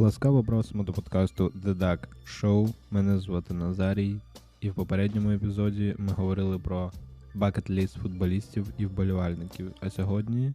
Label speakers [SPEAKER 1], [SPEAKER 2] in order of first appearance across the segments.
[SPEAKER 1] Ласкаво просимо до подкасту The Duck Show. Мене звати Назарій, і в попередньому епізоді ми говорили про бакет-ліст футболістів і вболівальників. А сьогодні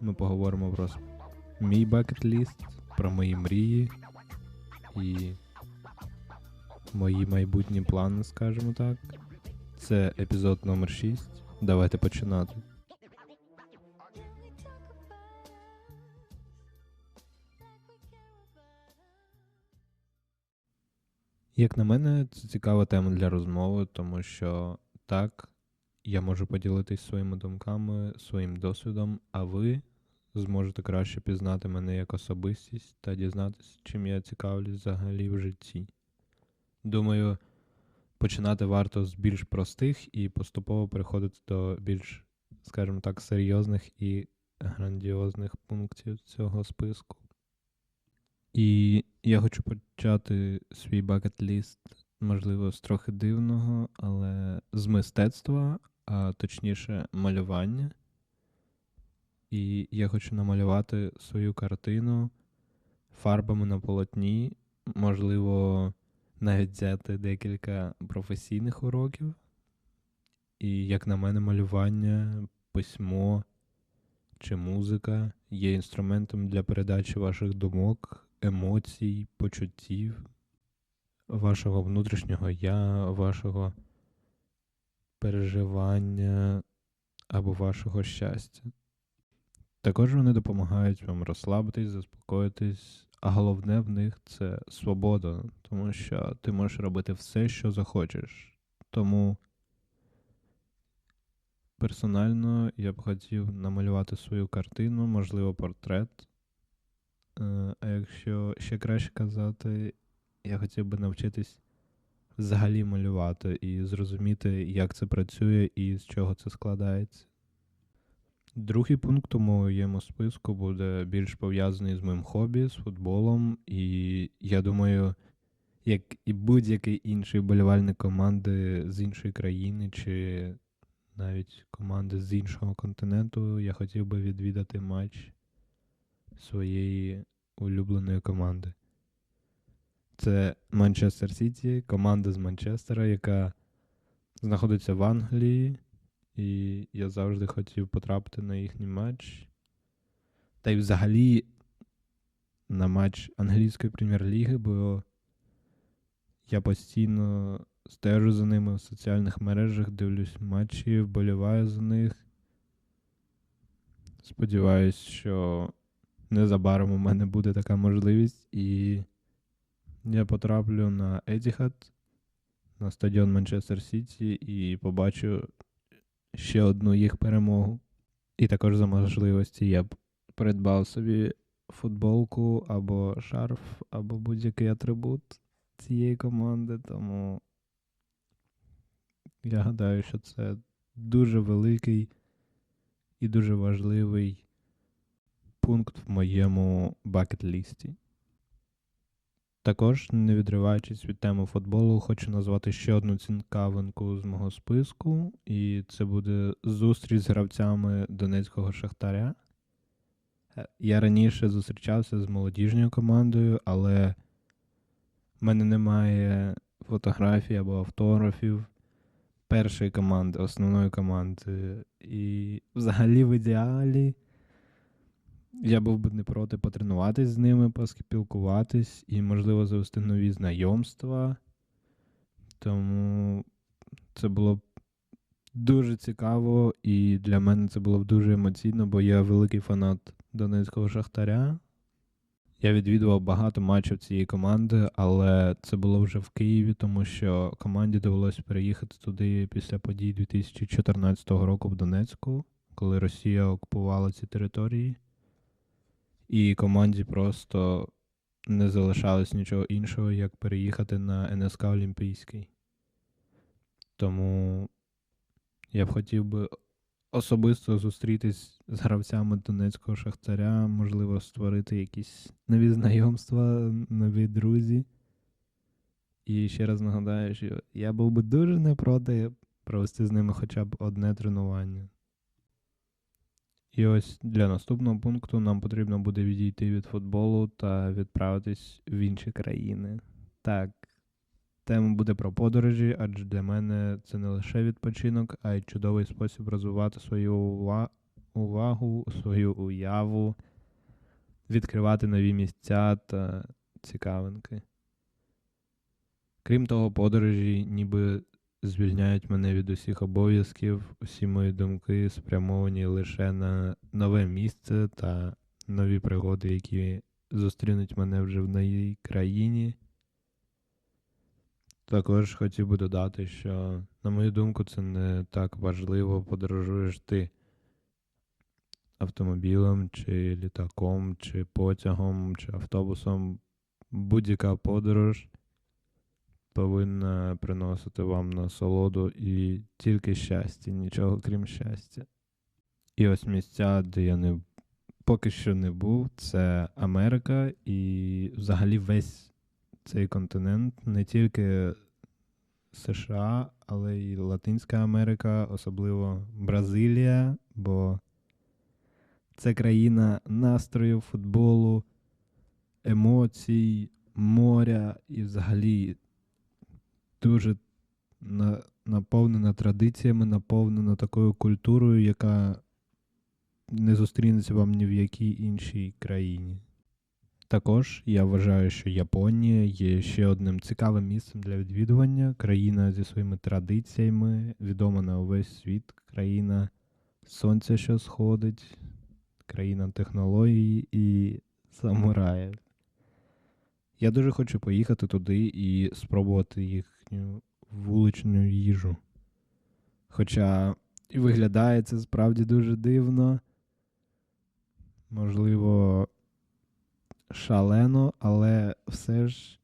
[SPEAKER 1] ми поговоримо про мій бакет-ліст, про мої мрії і мої майбутні плани, скажімо так. Це епізод номер 6. Давайте починати. Як на мене, це цікава тема для розмови, тому що так, я можу поділитись своїми думками, своїм досвідом, а ви зможете краще пізнати мене як особистість та дізнатися, чим я цікавлюсь взагалі в житті. Думаю, починати варто з більш простих і поступово переходити до більш, скажімо так, серйозних і грандіозних пунктів цього списку. І я хочу почати свій бакет-ліст, можливо, з трохи дивного, але з мистецтва, а точніше, малювання. І я хочу намалювати свою картину фарбами на полотні, можливо, навіть взяти декілька професійних уроків. І, як на мене, малювання, письмо чи музика є інструментом для передачі ваших думок емоцій, почуттів, вашого внутрішнього я, вашого переживання або вашого щастя. Також вони допомагають вам розслабитись, заспокоїтись, а головне в них це свобода, тому що ти можеш робити все, що захочеш. Тому персонально я б хотів намалювати свою картину, можливо, портрет. Е, а якщо ще краще казати, я хотів би навчитись взагалі малювати і зрозуміти, як це працює і з чого це складається. Другий пункт у моєму списку буде більш пов'язаний з моїм хобі, з футболом, і я думаю, як і будь-який інший болівальник команди з іншої країни, чи навіть команди з іншого континенту, я хотів би відвідати матч своєї улюбленої команди. Це Манчестер Сіті, команда з Манчестера, яка знаходиться в Англії, і я завжди хотів потрапити на їхній матч. Та й взагалі на матч англійської прем'єр-ліги, бо я постійно стежу за ними в соціальних мережах, дивлюсь матчі, вболіваю за них. Сподіваюсь, що незабаром у мене буде така можливість, і я потраплю на Етіхат, на стадіон Манчестер Сіті і побачу ще одну їх перемогу. І також за можливості я б придбав собі футболку або шарф, або будь-який атрибут цієї команди, тому я гадаю, що це дуже великий і дуже важливий пункт в моєму бакет-лісті. Також, не відриваючись від теми футболу, хочу назвати ще одну цінкавинку з мого списку, і це буде зустріч з гравцями Донецького Шахтаря. Е, я раніше зустрічався з молодіжною командою, але в мене немає фотографій або автографів першої команди, основної команди. І взагалі в ідеалі. Я був би не проти потренуватись з ними, поспілкуватись і, можливо, завести нові знайомства. Тому це було б дуже цікаво, і для мене це було б дуже емоційно, бо я великий фанат Донецького Шахтаря. Я відвідував багато матчів цієї команди, але це було вже в Києві, тому що команді довелося переїхати туди після подій 2014 року в Донецьку, коли Росія окупувала ці території і команді просто не залишалось нічого іншого, як переїхати на НСК Олімпійський. Тому я б хотів би особисто зустрітись з гравцями Донецького Шахтаря, можливо, створити якісь нові знайомства, нові друзі. І ще раз нагадаю, що я був би дуже не проти провести з ними хоча б одне тренування. І ось для наступного пункту нам потрібно буде відійти від футболу та відправитись в інші країни. Так, тема буде про подорожі, адже для мене це не лише відпочинок, а й чудовий спосіб розвивати свою ува- увагу, свою уяву, відкривати нові місця та цікавинки. Крім того, подорожі ніби звільняють мене від усіх обов'язків, усі мої думки спрямовані лише на нове місце та нові пригоди, які зустрінуть мене вже в новій країні. Також хотів би додати, що, на мою думку, це не так важливо, подорожуєш ти автомобілем, чи літаком, чи потягом, чи автобусом. Будь-яка подорож повинна приносити вам насолоду і тільки щастя, нічого крім щастя. І ось місця, де я не поки що не був, це Америка і взагалі весь цей континент, не тільки США, але й Латинська Америка, особливо Бразилія, бо це країна настрою, футболу, емоцій, моря і взагалі дуже на, наповнена традиціями, наповнена такою культурою, яка не зустрінеться вам ні в якій іншій країні. Також я вважаю, що Японія є ще одним цікавим місцем для відвідування. Країна зі своїми традиціями, відома на увесь світ, країна сонця, що сходить, країна технологій і самураїв. Я дуже хочу поїхати туди і спробувати їхню вуличну їжу. Хоча і виглядає це справді дуже дивно. Можливо, шалено, але все ж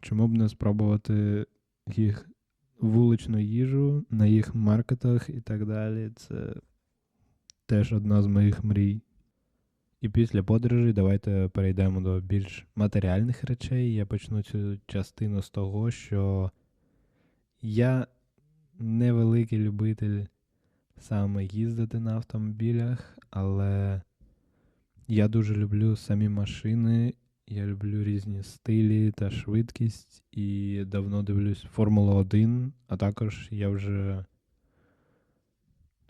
[SPEAKER 1] чому б не спробувати їх вуличну їжу на їх маркетах і так далі. Це теж одна з моїх мрій. І після подорожі давайте перейдемо до більш матеріальних речей. Я почну цю частину з того, що я невеликий любитель саме їздити на автомобілях, але я дуже люблю самі машини, я люблю різні стилі та швидкість і давно дивлюсь Формулу 1, а також я вже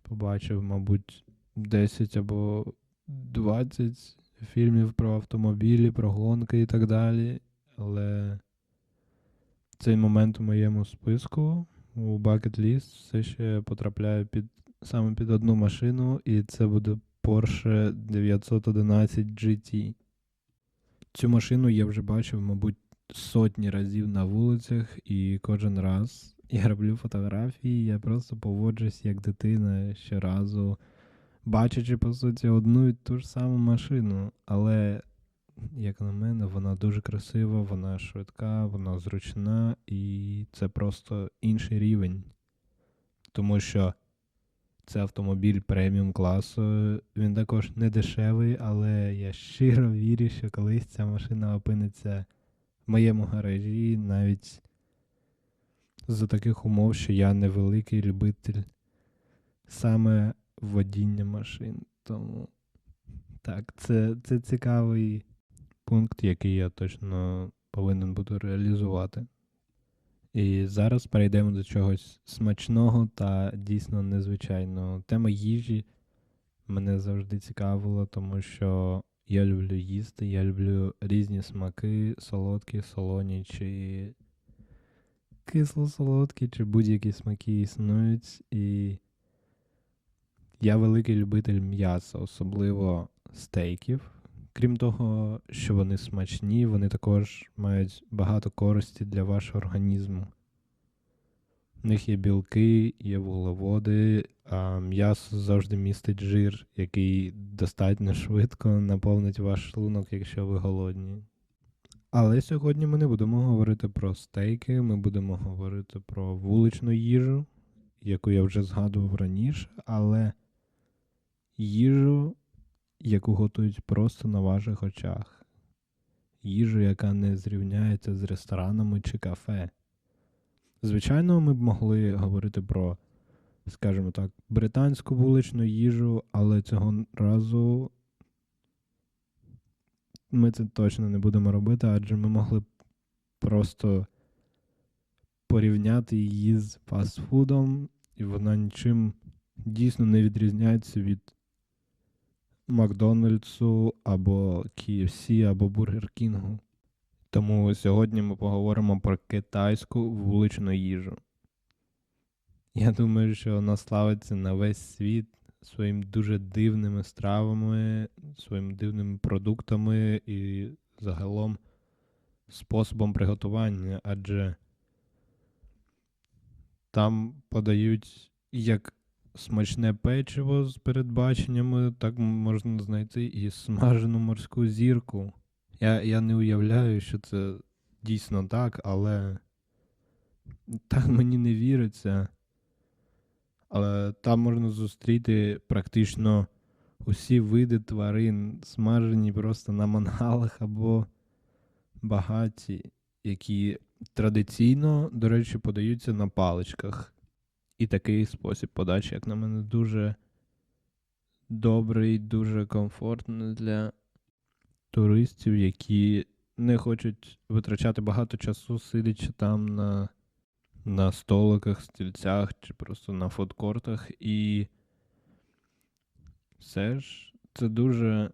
[SPEAKER 1] побачив, мабуть, 10 або 20 фільмів про автомобілі, про гонки і так далі. Але цей момент у моєму списку у Bucket List все ще потрапляє під саме під одну машину, і це буде Porsche 911 GT. Цю машину я вже бачив, мабуть, сотні разів на вулицях, і кожен раз я роблю фотографії, я просто поводжусь як дитина щоразу, бачачи, по суті, одну і ту ж саму машину. Але, як на мене, вона дуже красива, вона швидка, вона зручна, і це просто інший рівень. Тому що це автомобіль преміум класу. Він також не дешевий, але я щиро вірю, що колись ця машина опиниться в моєму гаражі навіть за таких умов, що я невеликий любитель саме водіння машин. Тому так, це, це цікавий пункт, який я точно повинен буду реалізувати. І зараз перейдемо до чогось смачного та дійсно незвичайного. Тема їжі мене завжди цікавила, тому що я люблю їсти, я люблю різні смаки, солодкі, солоні, чи кисло-солодкі, чи будь-які смаки існують. І я великий любитель м'яса, особливо стейків. Крім того, що вони смачні, вони також мають багато користі для вашого організму. В них є білки, є вуглеводи, а м'ясо завжди містить жир, який достатньо швидко наповнить ваш шлунок, якщо ви голодні. Але сьогодні ми не будемо говорити про стейки, ми будемо говорити про вуличну їжу, яку я вже згадував раніше, але їжу, яку готують просто на ваших очах. Їжу, яка не зрівняється з ресторанами чи кафе. Звичайно, ми б могли говорити про скажімо так, британську вуличну їжу, але цього разу ми це точно не будемо робити, адже ми могли б просто порівняти її з фастфудом, і вона нічим дійсно не відрізняється від Макдональдсу або KFC, або Бургер Кінгу. Тому сьогодні ми поговоримо про китайську вуличну їжу. Я думаю, що вона славиться на весь світ своїм дуже дивними стравами, своїми дивними продуктами і загалом способом приготування, адже там подають як смачне печиво з передбаченнями, так можна знайти і смажену морську зірку. Я, Я не уявляю, що це дійсно так, але так мені не віриться. Але там можна зустріти практично усі види тварин, смажені просто на мангалах або багаті, які традиційно, до речі, подаються на паличках. І такий спосіб подачі, як на мене, дуже добрий, дуже комфортний для туристів, які не хочуть витрачати багато часу, сидячи там на на столиках, стільцях чи просто на фудкортах. І все ж це дуже,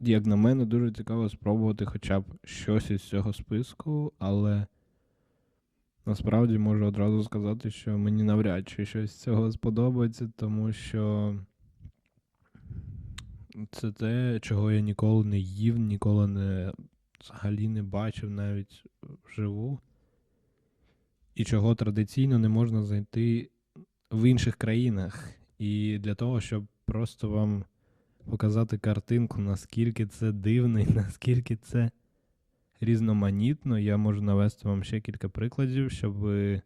[SPEAKER 1] як на мене, дуже цікаво спробувати хоча б щось із цього списку, але насправді можу одразу сказати, що мені навряд чи щось з цього сподобається, тому що. Це те, чого я ніколи не їв, ніколи не взагалі не бачив навіть вживу і чого традиційно не можна знайти в інших країнах. І для того, щоб просто вам показати картинку, наскільки це дивно і наскільки це різноманітно, я можу навести вам ще кілька прикладів, щоб ви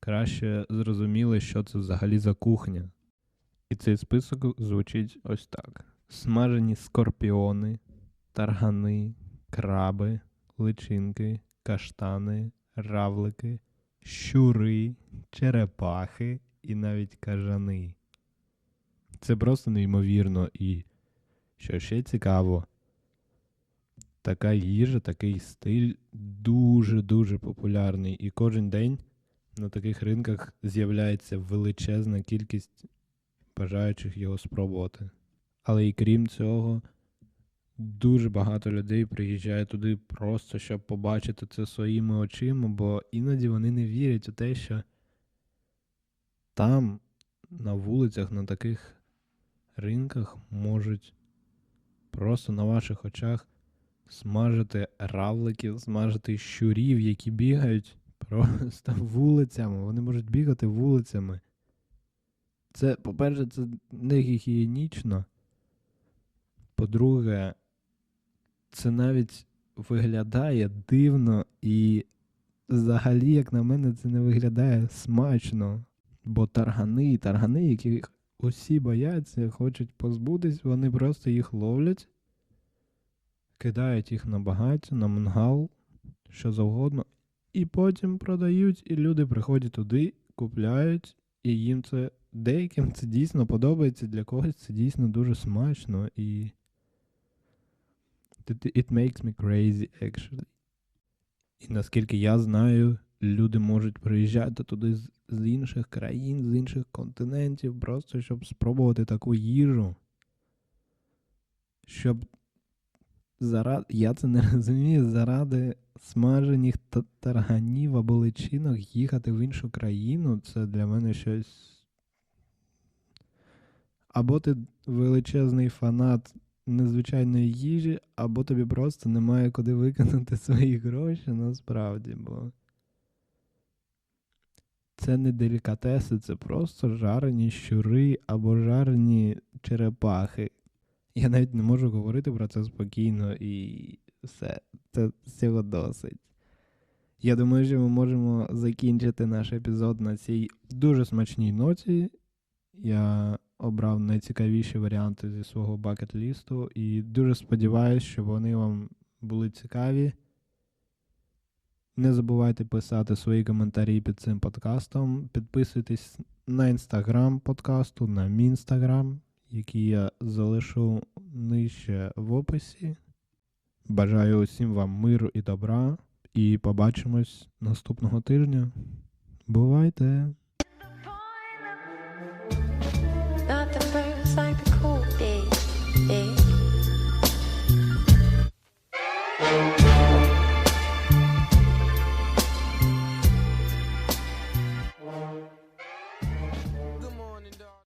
[SPEAKER 1] краще зрозуміли, що це взагалі за кухня. І цей список звучить ось так: смажені скорпіони, таргани, краби, личинки, каштани, равлики, щури, черепахи і навіть кажани. Це просто неймовірно. І що ще цікаво, така їжа, такий стиль дуже-дуже популярний. І кожен день на таких ринках з'являється величезна кількість бажаючих його спробувати. Але і крім цього, дуже багато людей приїжджає туди просто, щоб побачити це своїми очима, бо іноді вони не вірять у те, що там, на вулицях, на таких ринках можуть просто на ваших очах смажити равликів, смажити щурів, які бігають просто вулицями. Вони можуть бігати вулицями. Це, по-перше, це не гігієнічно. По-друге, це навіть виглядає дивно і взагалі, як на мене, це не виглядає смачно. Бо таргани, таргани, яких усі бояться, хочуть позбутись, вони просто їх ловлять, кидають їх на багаття, на мангал, що завгодно, і потім продають, і люди приходять туди, купляють, і їм це деяким це дійсно подобається, для когось це дійсно дуже смачно. і It makes me crazy, actually. І наскільки я знаю, люди можуть приїжджати туди з, інших країн, з інших континентів, просто щоб спробувати таку їжу. Щоб заради, я це не розумію, заради смажених тарганів або личинок їхати в іншу країну, це для мене щось. Або ти величезний фанат незвичайної їжі, або тобі просто немає куди виконати свої гроші насправді, бо це не делікатеси, це просто жарені щури або жарені черепахи. Я навіть не можу говорити про це спокійно і все, це цього досить. Я думаю, що ми можемо закінчити наш епізод на цій дуже смачній ноті. Я обрав найцікавіші варіанти зі свого бакет-лісту і дуже сподіваюся, що вони вам були цікаві. Не забувайте писати свої коментарі під цим подкастом. Підписуйтесь на інстаграм подкасту, на мій інстаграм, який я залишу нижче в описі. Бажаю усім вам миру і добра. І побачимось наступного тижня. Бувайте!